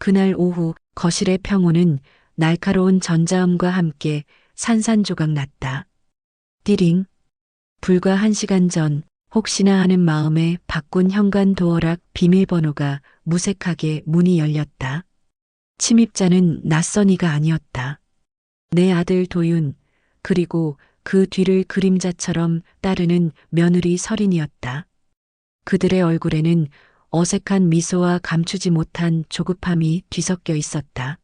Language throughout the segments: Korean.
그날 오후 거실의 평온은 날카로운 전자음과 함께 산산조각 났다. 띠링. 불과 한 시간 전 혹시나 하는 마음에 바꾼 현관 도어락 비밀번호가 무색하게 문이 열렸다. 침입자는 낯선 이가 아니었다. 내 아들 도윤, 그리고 그 뒤를 그림자처럼 따르는 며느리 설인이었다. 그들의 얼굴에는 어색한 미소와 감추지 못한 조급함이 뒤섞여 있었다.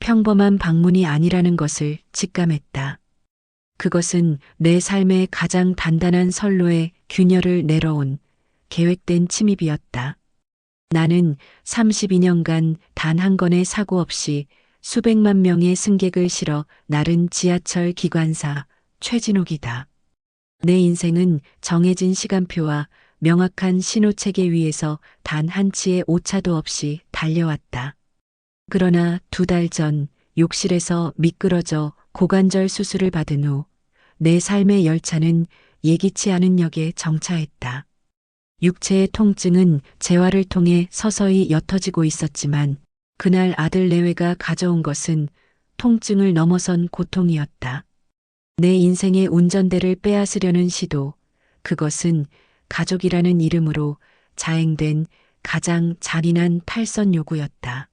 평범한 방문이 아니라는 것을 직감했다. 그것은 내 삶의 가장 단단한 선로에 균열을 내려온 계획된 침입이었다. 나는 32년간 단 한 건의 사고 없이 수백만 명의 승객을 실어 나른 지하철 기관사 최진욱이다. 내 인생은 정해진 시간표와 명확한 신호체계 위에서 단 한 치의 오차도 없이 달려왔다. 그러나 두 달 전 욕실에서 미끄러져 고관절 수술을 받은 후 내 삶의 열차는 예기치 않은 역에 정차했다. 육체의 통증은 재활을 통해 서서히 옅어지고 있었지만 그날 아들 내외가 가져온 것은 통증을 넘어선 고통이었다. 내 인생의 운전대를 빼앗으려는 시도, 그것은 가족이라는 이름으로 자행된 가장 잔인한 탈선 요구였다.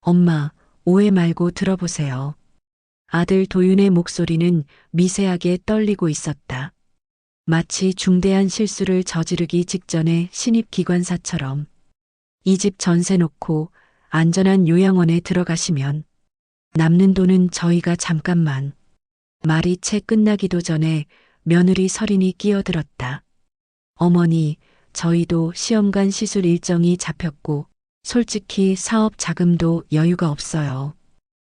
엄마, 오해 말고 들어보세요. 아들 도윤의 목소리는 미세하게 떨리고 있었다. 마치 중대한 실수를 저지르기 직전의 신입기관사처럼 이 집 전세 놓고 안전한 요양원에 들어가시면 남는 돈은 저희가 잠깐만 말이 채 끝나기도 전에 며느리 설인이 끼어들었다. 어머니, 저희도 시험관 시술 일정이 잡혔고 솔직히 사업 자금도 여유가 없어요.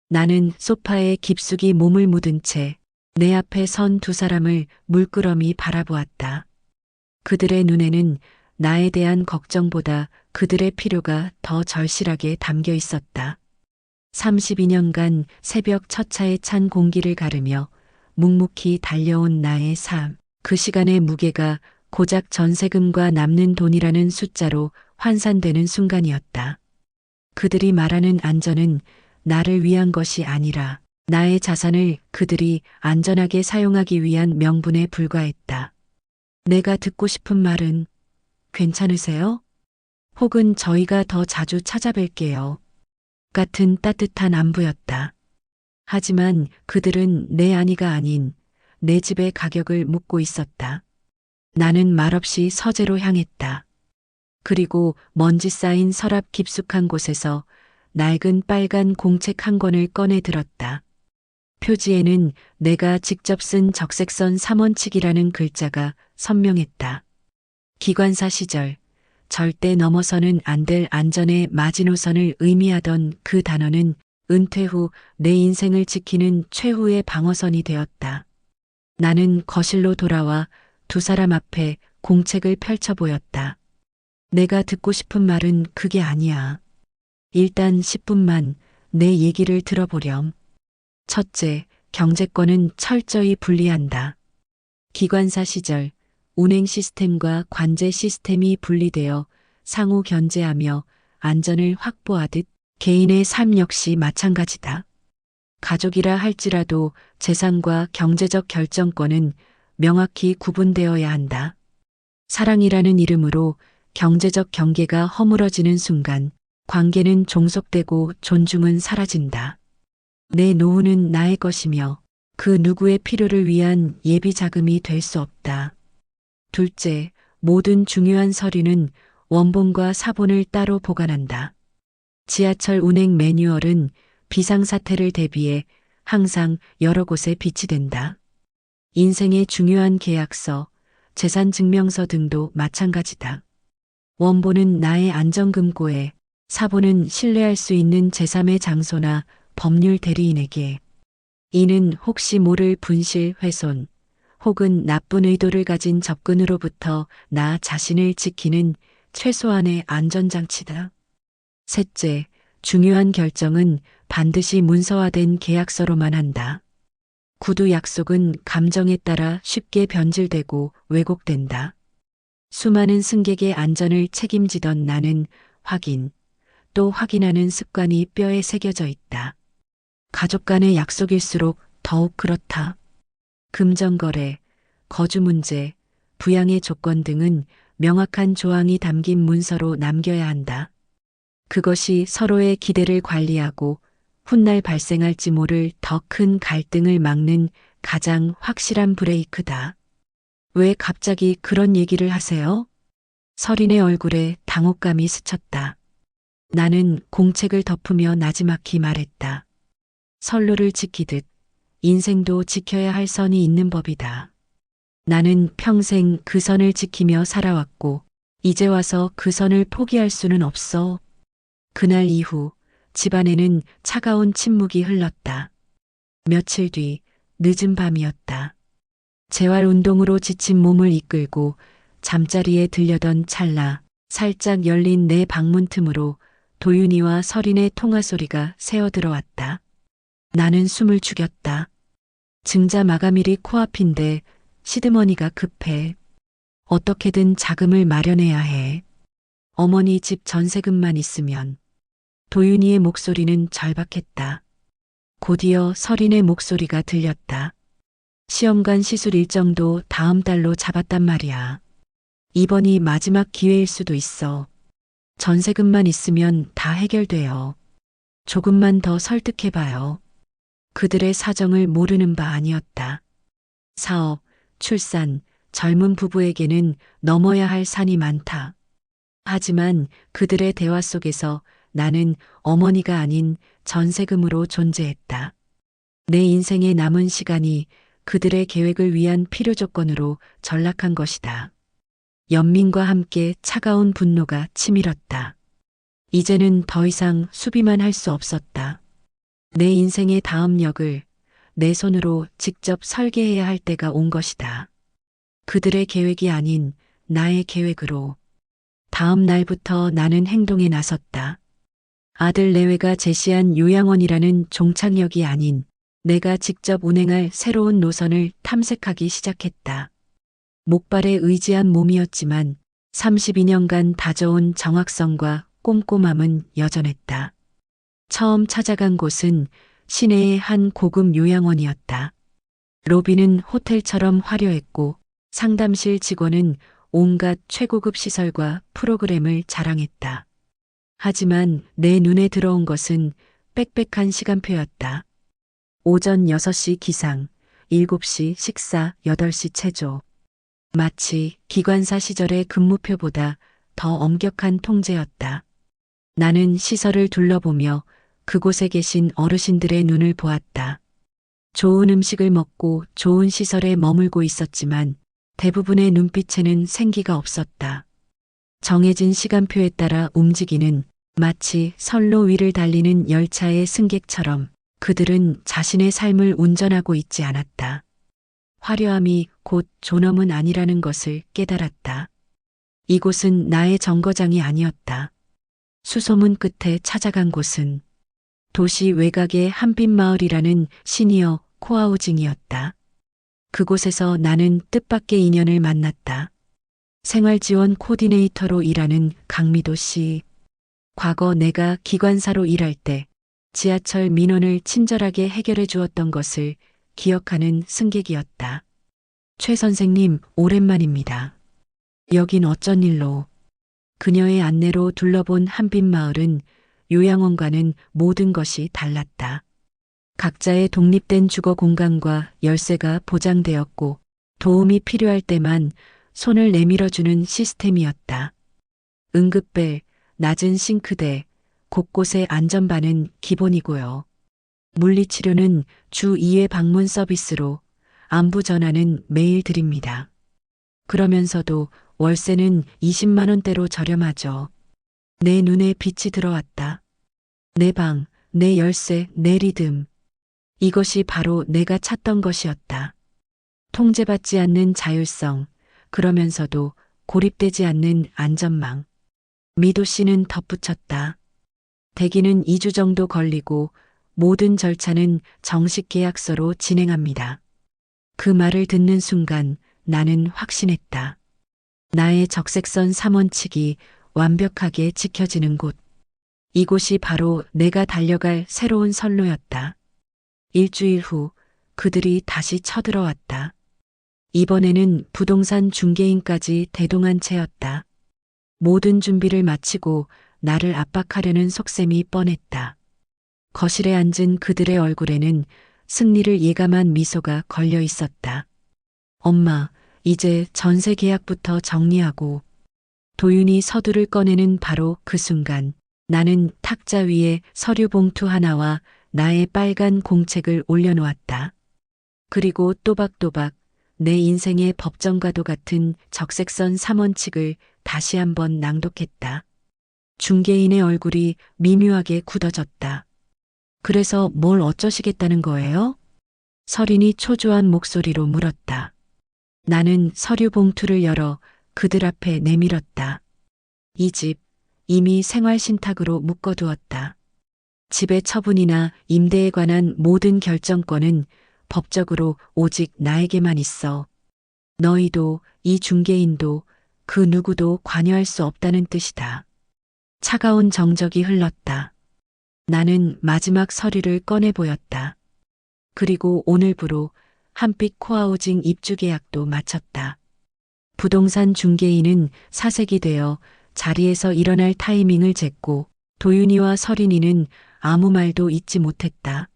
나는 소파에 깊숙이 몸을 묻은 채 내 앞에 선 두 사람을 물끄러미 바라보았다. 그들의 눈에는 나에 대한 걱정보다 그들의 필요가 더 절실하게 담겨 있었다. 32년간 새벽 첫 차에 찬 공기를 가르며 묵묵히 달려온 나의 삶. 그 시간의 무게가 고작 전세금과 남는 돈이라는 숫자로 환산되는 순간이었다. 그들이 말하는 안전은 나를 위한 것이 아니라 나의 자산을 그들이 안전하게 사용하기 위한 명분에 불과했다. 내가 듣고 싶은 말은 괜찮으세요? 혹은 저희가 더 자주 찾아뵐게요. 같은 따뜻한 안부였다. 하지만 그들은 내 아니가 아닌 내 집의 가격을 묻고 있었다. 나는 말없이 서재로 향했다. 그리고 먼지 쌓인 서랍 깊숙한 곳에서 낡은 빨간 공책 한 권을 꺼내 들었다. 표지에는 내가 직접 쓴 적색선 3원칙이라는 글자가 선명했다. 기관사 시절 절대 넘어서는 안 될 안전의 마지노선을 의미하던 그 단어는 은퇴 후 내 인생을 지키는 최후의 방어선이 되었다. 나는 거실로 돌아와 두 사람 앞에 공책을 펼쳐 보였다. 내가 듣고 싶은 말은 그게 아니야. 일단 10분만 내 얘기를 들어보렴. 첫째, 경제권은 철저히 분리한다. 기관사 시절 운행 시스템과 관제 시스템이 분리되어 상호 견제하며 안전을 확보하듯 개인의 삶 역시 마찬가지다. 가족이라 할지라도 재산과 경제적 결정권은 명확히 구분되어야 한다. 사랑이라는 이름으로 경제적 경계가 허물어지는 순간 관계는 종속되고 존중은 사라진다. 내 노후는 나의 것이며 그 누구의 필요를 위한 예비 자금이 될 수 없다. 둘째, 모든 중요한 서류는 원본과 사본을 따로 보관한다. 지하철 운행 매뉴얼은 비상사태를 대비해 항상 여러 곳에 비치된다. 인생의 중요한 계약서, 재산 증명서 등도 마찬가지다. 원본은 나의 안전금고에, 사본은 신뢰할 수 있는 제3의 장소나 법률 대리인에게. 이는 혹시 모를 분실, 훼손, 혹은 나쁜 의도를 가진 접근으로부터 나 자신을 지키는 최소한의 안전장치다. 셋째, 중요한 결정은 반드시 문서화된 계약서로만 한다. 구두 약속은 감정에 따라 쉽게 변질되고 왜곡된다. 수많은 승객의 안전을 책임지던 나는 확인, 또 확인하는 습관이 뼈에 새겨져 있다. 가족 간의 약속일수록 더욱 그렇다. 금전거래, 거주 문제, 부양의 조건 등은 명확한 조항이 담긴 문서로 남겨야 한다. 그것이 서로의 기대를 관리하고 훗날 발생할지 모를 더 큰 갈등을 막는 가장 확실한 브레이크다. 왜 갑자기 그런 얘기를 하세요? 서린의 얼굴에 당혹감이 스쳤다. 나는 공책을 덮으며 나지막히 말했다. 선로를 지키듯 인생도 지켜야 할 선이 있는 법이다. 나는 평생 그 선을 지키며 살아왔고, 이제 와서 그 선을 포기할 수는 없어. 그날 이후 집안에는 차가운 침묵이 흘렀다. 며칠 뒤 늦은 밤이었다. 재활 운동으로 지친 몸을 이끌고 잠자리에 들려던 찰나 살짝 열린 내 방문 틈으로 도윤이와 서린의 통화 소리가 새어 들어왔다. 나는 숨을 죽였다. 증자 마감일이 코앞인데 시드머니가 급해. 어떻게든 자금을 마련해야 해. 어머니 집 전세금만 있으면. 도윤이의 목소리는 절박했다. 곧이어 서린의 목소리가 들렸다. 시험관 시술 일정도 다음 달로 잡았단 말이야. 이번이 마지막 기회일 수도 있어. 전세금만 있으면 다 해결돼요. 조금만 더 설득해봐요. 그들의 사정을 모르는 바 아니었다. 사업, 출산, 젊은 부부에게는 넘어야 할 산이 많다. 하지만 그들의 대화 속에서 나는 어머니가 아닌 전세금으로 존재했다. 내 인생의 남은 시간이 그들의 계획을 위한 필요 조건으로 전락한 것이다. 연민과 함께 차가운 분노가 치밀었다. 이제는 더 이상 수비만 할 수 없었다. 내 인생의 다음 역을 내 손으로 직접 설계해야 할 때가 온 것이다. 그들의 계획이 아닌 나의 계획으로. 다음 날부터 나는 행동에 나섰다. 아들 내외가 제시한 요양원이라는 종착역이 아닌 내가 직접 운행할 새로운 노선을 탐색하기 시작했다. 목발에 의지한 몸이었지만 32년간 다져온 정확성과 꼼꼼함은 여전했다. 처음 찾아간 곳은 시내의 한 고급 요양원이었다. 로비는 호텔처럼 화려했고 상담실 직원은 온갖 최고급 시설과 프로그램을 자랑했다. 하지만 내 눈에 들어온 것은 빽빽한 시간표였다. 오전 6시 기상, 7시 식사, 8시 체조. 마치 기관사 시절의 근무표보다 더 엄격한 통제였다. 나는 시설을 둘러보며 그곳에 계신 어르신들의 눈을 보았다. 좋은 음식을 먹고 좋은 시설에 머물고 있었지만 대부분의 눈빛에는 생기가 없었다. 정해진 시간표에 따라 움직이는 마치 선로 위를 달리는 열차의 승객처럼 그들은 자신의 삶을 운전하고 있지 않았다. 화려함이 곧 존엄은 아니라는 것을 깨달았다. 이곳은 나의 정거장이 아니었다. 수소문 끝에 찾아간 곳은 도시 외곽의 한빛 마을이라는 시니어 코아우징이었다. 그곳에서 나는 뜻밖의 인연을 만났다. 생활지원 코디네이터로 일하는 강미도 씨. 과거 내가 기관사로 일할 때 지하철 민원을 친절하게 해결해 주었던 것을 기억하는 승객이었다. 최 선생님, 오랜만입니다. 여긴 어쩐 일로? 그녀의 안내로 둘러본 한빛 마을은 요양원과는 모든 것이 달랐다. 각자의 독립된 주거 공간과 열쇠가 보장되었고 도움이 필요할 때만 손을 내밀어주는 시스템이었다. 응급벨, 낮은 싱크대, 곳곳에 안전반은 기본이고요. 물리치료는 주 2회 방문 서비스로 안부 전화는 매일 드립니다. 그러면서도 월세는 20만 원대로 저렴하죠. 내 눈에 빛이 들어왔다. 내 방, 내 열쇠, 내 리듬. 이것이 바로 내가 찾던 것이었다. 통제받지 않는 자율성, 그러면서도 고립되지 않는 안전망. 미도 씨는 덧붙였다. 대기는 2주 정도 걸리고 모든 절차는 정식 계약서로 진행합니다. 그 말을 듣는 순간 나는 확신했다. 나의 적색선 3원칙이 완벽하게 지켜지는 곳. 이곳이 바로 내가 달려갈 새로운 선로였다. 일주일 후 그들이 다시 쳐들어왔다. 이번에는 부동산 중개인까지 대동한 채였다. 모든 준비를 마치고 나를 압박하려는 속셈이 뻔했다. 거실에 앉은 그들의 얼굴에는 승리를 예감한 미소가 걸려 있었다. 엄마, 이제 전세 계약부터 정리하고 도윤이 서두를 꺼내는 바로 그 순간 나는 탁자 위에 서류 봉투 하나와 나의 빨간 공책을 올려놓았다. 그리고 또박또박 내 인생의 법정과도 같은 적색선 3원칙을 다시 한번 낭독했다. 중개인의 얼굴이 미묘하게 굳어졌다. 그래서 뭘 어쩌시겠다는 거예요? 서린이 초조한 목소리로 물었다. 나는 서류 봉투를 열어 그들 앞에 내밀었다. 이 집 이미 생활 신탁으로 묶어두었다. 집의 처분이나 임대에 관한 모든 결정권은 법적으로 오직 나에게만 있어. 너희도 이 중개인도 그 누구도 관여할 수 없다는 뜻이다. 차가운 정적이 흘렀다. 나는 마지막 서류를 꺼내 보였다. 그리고 오늘부로 한빛 코아우징 입주 계약도 마쳤다. 부동산 중개인은 사색이 되어 자리에서 일어날 타이밍을 쟀고 도윤이와 서린이는 아무 말도 잊지 못했다.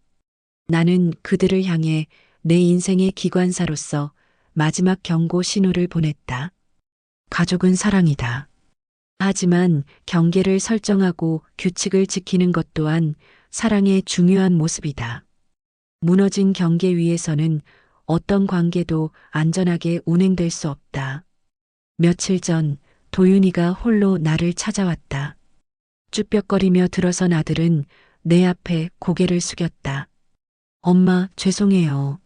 나는 그들을 향해 내 인생의 기관사로서 마지막 경고 신호를 보냈다. 가족은 사랑이다. 하지만 경계를 설정하고 규칙을 지키는 것 또한 사랑의 중요한 모습이다. 무너진 경계 위에서는 어떤 관계도 안전하게 운행될 수 없다. 며칠 전 도윤이가 홀로 나를 찾아왔다. 쭈뼛거리며 들어선 아들은 내 앞에 고개를 숙였다. 엄마, 죄송해요.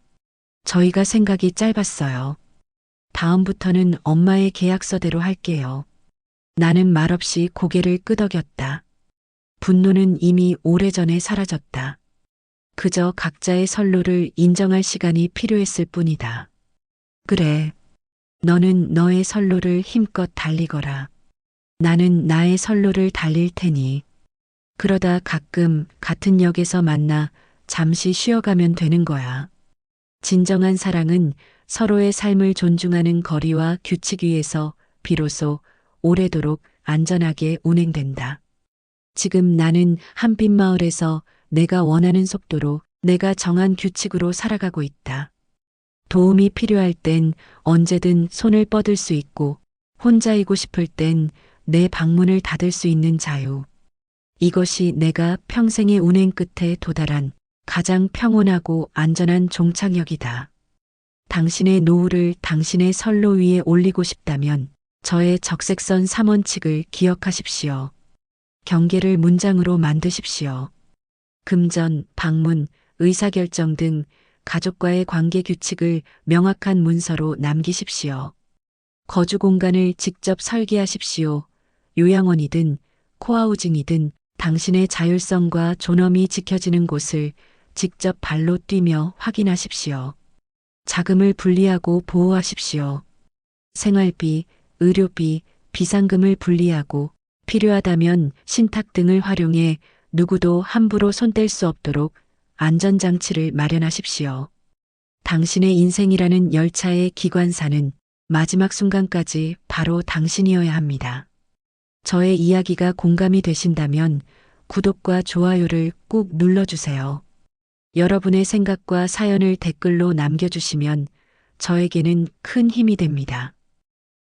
저희가 생각이 짧았어요. 다음부터는 엄마의 계약서대로 할게요. 나는 말없이 고개를 끄덕였다. 분노는 이미 오래전에 사라졌다. 그저 각자의 선로를 인정할 시간이 필요했을 뿐이다. 그래. 너는 너의 선로를 힘껏 달리거라. 나는 나의 선로를 달릴 테니. 그러다 가끔 같은 역에서 만나 잠시 쉬어가면 되는 거야. 진정한 사랑은 서로의 삶을 존중하는 거리와 규칙 위에서 비로소 오래도록 안전하게 운행된다. 지금 나는 한빛 마을에서 내가 원하는 속도로 내가 정한 규칙으로 살아가고 있다. 도움이 필요할 땐 언제든 손을 뻗을 수 있고 혼자이고 싶을 땐 내 방문을 닫을 수 있는 자유. 이것이 내가 평생의 운행 끝에 도달한 가장 평온하고 안전한 종착역이다. 당신의 노후를 당신의 선로 위에 올리고 싶다면 저의 적색선 3원칙을 기억하십시오. 경계를 문장으로 만드십시오. 금전, 방문, 의사결정 등 가족과의 관계 규칙을 명확한 문서로 남기십시오. 거주 공간을 직접 설계하십시오. 요양원이든 코아우징이든 당신의 자율성과 존엄이 지켜지는 곳을 직접 발로 뛰며 확인하십시오. 자금을 분리하고 보호하십시오. 생활비, 의료비, 비상금을 분리하고 필요하다면 신탁 등을 활용해 누구도 함부로 손댈 수 없도록 안전장치를 마련하십시오. 당신의 인생이라는 열차의 기관사는 마지막 순간까지 바로 당신이어야 합니다. 저의 이야기가 공감이 되신다면 구독과 좋아요를 꾹 눌러주세요. 여러분의 생각과 사연을 댓글로 남겨주시면 저에게는 큰 힘이 됩니다.